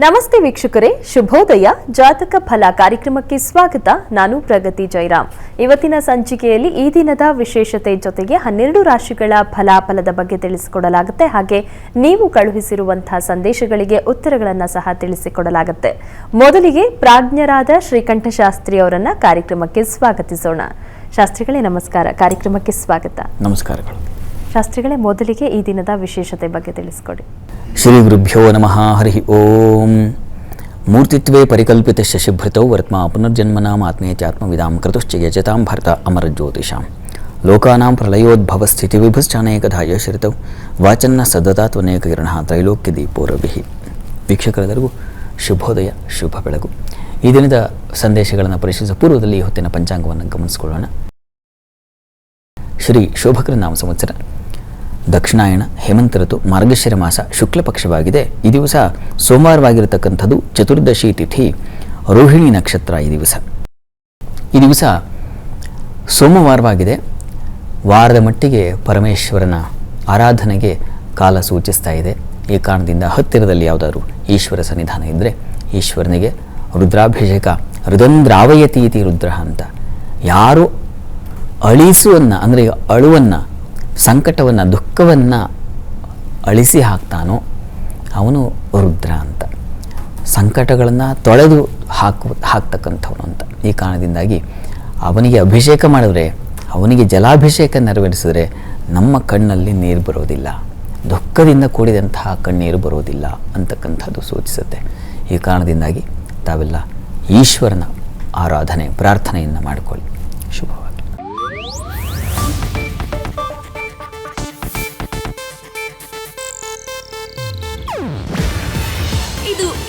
ನಮಸ್ತೆ ವೀಕ್ಷಕರೇ, ಶುಭೋದಯ. ಜಾತಕ ಫಲ ಕಾರ್ಯಕ್ರಮಕ್ಕೆ ಸ್ವಾಗತ. ನಾನು ಪ್ರಗತಿ ಜೈರಾಮ್. ಇವತ್ತಿನ ಸಂಚಿಕೆಯಲ್ಲಿ ಈ ದಿನದ ವಿಶೇಷತೆ ಜೊತೆಗೆ ಹನ್ನೆರಡು ರಾಶಿಗಳ ಫಲಾಫಲದ ಬಗ್ಗೆ ತಿಳಿಸಿಕೊಡಲಾಗುತ್ತೆ. ಹಾಗೆ ನೀವು ಕಳುಹಿಸಿರುವಂತಹ ಸಂದೇಶಗಳಿಗೆ ಉತ್ತರಗಳನ್ನು ಸಹ ತಿಳಿಸಿಕೊಡಲಾಗುತ್ತೆ. ಮೊದಲಿಗೆ ಪ್ರಾಜ್ಞರಾದ ಶ್ರೀಕಂಠಶಾಸ್ತ್ರಿ ಅವರನ್ನ ಕಾರ್ಯಕ್ರಮಕ್ಕೆ ಸ್ವಾಗತಿಸೋಣ. ಶಾಸ್ತ್ರಿಗಳೇ, ನಮಸ್ಕಾರ. ಕಾರ್ಯಕ್ರಮಕ್ಕೆ ಸ್ವಾಗತ. ನಮಸ್ಕಾರಗಳು. ಶಾಸ್ತ್ರಿಗಳೇ ಮೊದಲಿಗೆ ಈ ದಿನದ ವಿಶೇಷತೆ ಬಗ್ಗೆ ತಿಳಿಸ್ಕೊಡಿ. ಶ್ರೀ ಗುರುಭ್ಯೋ ನಮಃ, ಹರಿ ಓಂ. ಮೂರ್ತಿತ್ವೇ ಪರಿಕಲ್ಪಿತ ಶಶಿಭೃತೌ ವರ್ತ್ಮ ಪುನರ್ಜನ್ಮನಾಮಾತ್ಮೇತ್ಯಾತ್ಮವಿದಾಂ ಕೃತುಶ್ಚ ಯಜತಾಂ ಭರ್ತ ಅಮರಜ್ಯೋತಿಷಾಂ ಲೋಕಾನಾಂ ಪ್ರಳಯೋದ್ಭವ ಸ್ಥಿತಿ ವಿಭುಶ್ಚಾನೇಕಧಾಯ ಶ್ರಿತೌ ವಾಚನ್ನ ಸದತಾತ್ವನೇಕ ಕಿರಣ ತ್ರೈಲೋಕ್ಯ ದೀಪೋರವಿಹಿ ವೀಕ್ಷಕರೆಲ್ಲರಿಗೂ ಶುಭೋದಯ, ಶುಭ ಬೆಳಗು. ಈ ದಿನದ ಸಂದೇಶಗಳನ್ನು ಪರಿಶೀಲಿಸುವ ಪೂರ್ವದಲ್ಲಿ ಹೊತ್ತಿನ ಪಂಚಾಂಗವನ್ನು ಗಮನಿಸಿಕೊಳ್ಳೋಣ. ಶ್ರೀ ಶೋಭಕರ ನಾಮ ಸಂವತ್ಸರ. ದಕ್ಷಿಣಾಯಣ, ಹೇಮಂತ ಋತು ಮಾರ್ಗಶಿರ ಮಾಸ ಶುಕ್ಲ ಪಕ್ಷವಾಗಿದೆ ಈ ದಿವಸ ಸೋಮವಾರವಾಗಿರತಕ್ಕಂಥದ್ದು ಚತುರ್ದಶಿ ತಿಥಿ, ರೋಹಿಣಿ ನಕ್ಷತ್ರ ಈ ದಿವಸ. ಈ ದಿವಸ ಸೋಮವಾರವಾಗಿದೆ. ವಾರದ ಮಟ್ಟಿಗೆ ಪರಮೇಶ್ವರನ ಆರಾಧನೆಗೆ ಕಾಲ ಸೂಚಿಸ್ತಾ ಇದೆ. ಈ ಕಾರಣದಿಂದ ಹತ್ತಿರದಲ್ಲಿ ಯಾವುದಾದ್ರೂ ಈಶ್ವರ ಸನ್ನಿಧಾನ ಇದ್ದರೆ ಈಶ್ವರನಿಗೆ ರುದ್ರಾಭಿಷೇಕ ರುದಂದ್ರಾವಯತಿ ಇತಿ ರುದ್ರ ಅಂತ. ಯಾರು ಅಳಿಸುವನ್ನು, ಅಂದರೆ ಅಳುವನ್ನು ಸಂಕಟವನ್ನು, ದುಃಖವನ್ನು ಅಳಿಸಿ ಹಾಕ್ತಾನೋ ಅವನು ರುದ್ರ ಅಂತ. ಸಂಕಟಗಳನ್ನು ತೊಳೆದು ಹಾಕು, ಹಾಕ್ತಕ್ಕಂಥವನು ಅಂತ. ಈ ಕಾರಣದಿಂದಾಗಿ ಅವನಿಗೆ ಅಭಿಷೇಕ ಮಾಡಿದ್ರೆ, ಅವನಿಗೆ ಜಲಾಭಿಷೇಕ ನೆರವೇರಿಸಿದ್ರೆ ನಮ್ಮ ಕಣ್ಣಲ್ಲಿ ನೀರು ಬರೋದಿಲ್ಲ. ದುಃಖದಿಂದ ಕೂಡಿದಂತಹ ಕಣ್ಣೀರು ಬರೋದಿಲ್ಲ ಅಂತಕ್ಕಂಥದ್ದು ಸೂಚಿಸುತ್ತೆ. ಈ ಕಾರಣದಿಂದಾಗಿ ತಾವೆಲ್ಲ ಈಶ್ವರನ ಆರಾಧನೆ, ಪ್ರಾರ್ಥನೆಯನ್ನು ಮಾಡಿಕೊಳ್ಳಿ. ಶುಭವಾಗಿ